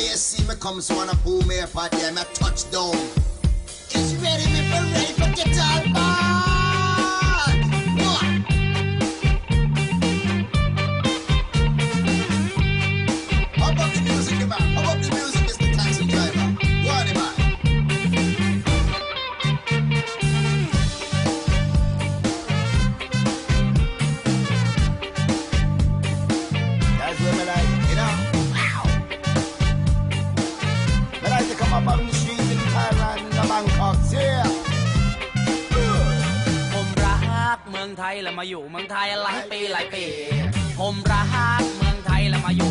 prayer, see me come, so wanna boom here for them, a touchdown. It's ready, me for ready, for guitar? about. ไทยแล้วมาอยู่เมืองไทยหลายปีหลายปี ผมรักเมืองไทยแล้วมาอยู่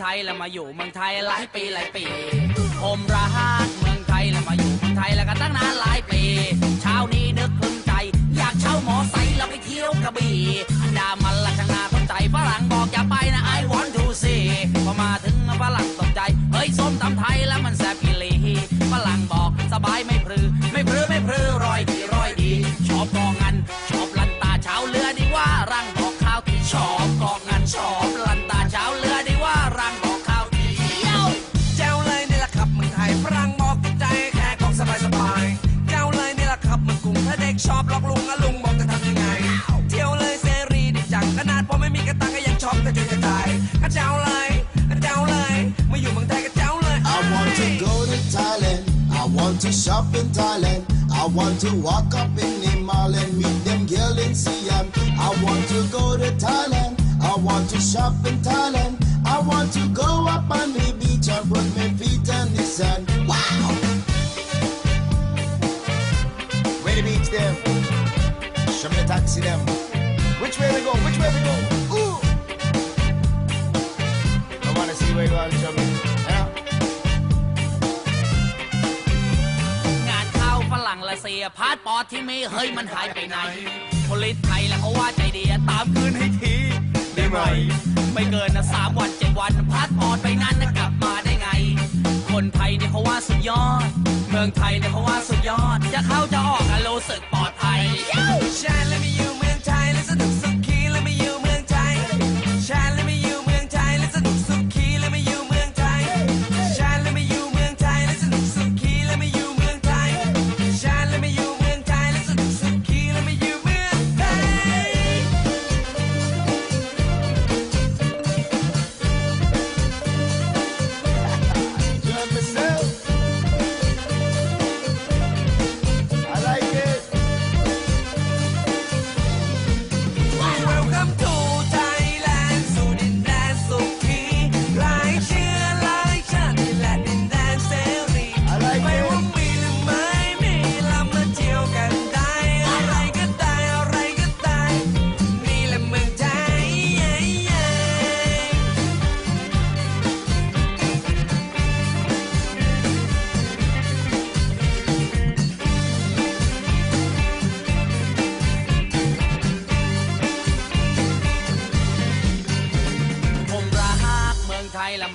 ไทยแล้วมาอยู่เมืองไทยหลายปีหลายปี ผมรักเมืองไทยแล้วมาอยู่เมืองไทยแล้วก็ตั้งนานหลายปี เช้านี้นึกคลึงใจ อยากเช่าหมอไซค์แล้วไปเที่ยวกระบี่อันดามันละช่างน่าสนใจฝรั่งบอกอย่าไปนะ I want to see พอมาถึงฝรั่งตกใจ เฮ้ยส้มตำไทยแล้วมัน I want to go to Thailand. I want to shop in Thailand. I want to walk up in the mall and meet them girl in Siam. I want to go to Thailand. I want to shop in Thailand. I want to go up on the beach and put my feet on the sand. Wow! Where the beach them? Show me the taxi them. Which way we go? Which way we go? งานเข้าฝรั่งละเสียพาสปอร์ตที่มีเฮ้ยมันหายไปไหนพลิตไทยแล้วเขาว่าใจดีตามคืนให้ทีได้ไหมไม่เกินนะสามวันเจ็ดวันพาสปอร์ตไปนั้นนะกลับมาได้ไง คนไทยเนี่ยเขาว่าสุดยอด เมืองไทยเนี่ยเขาว่าสุดยอด จะเข้าจะออกอะรู้สึกปอ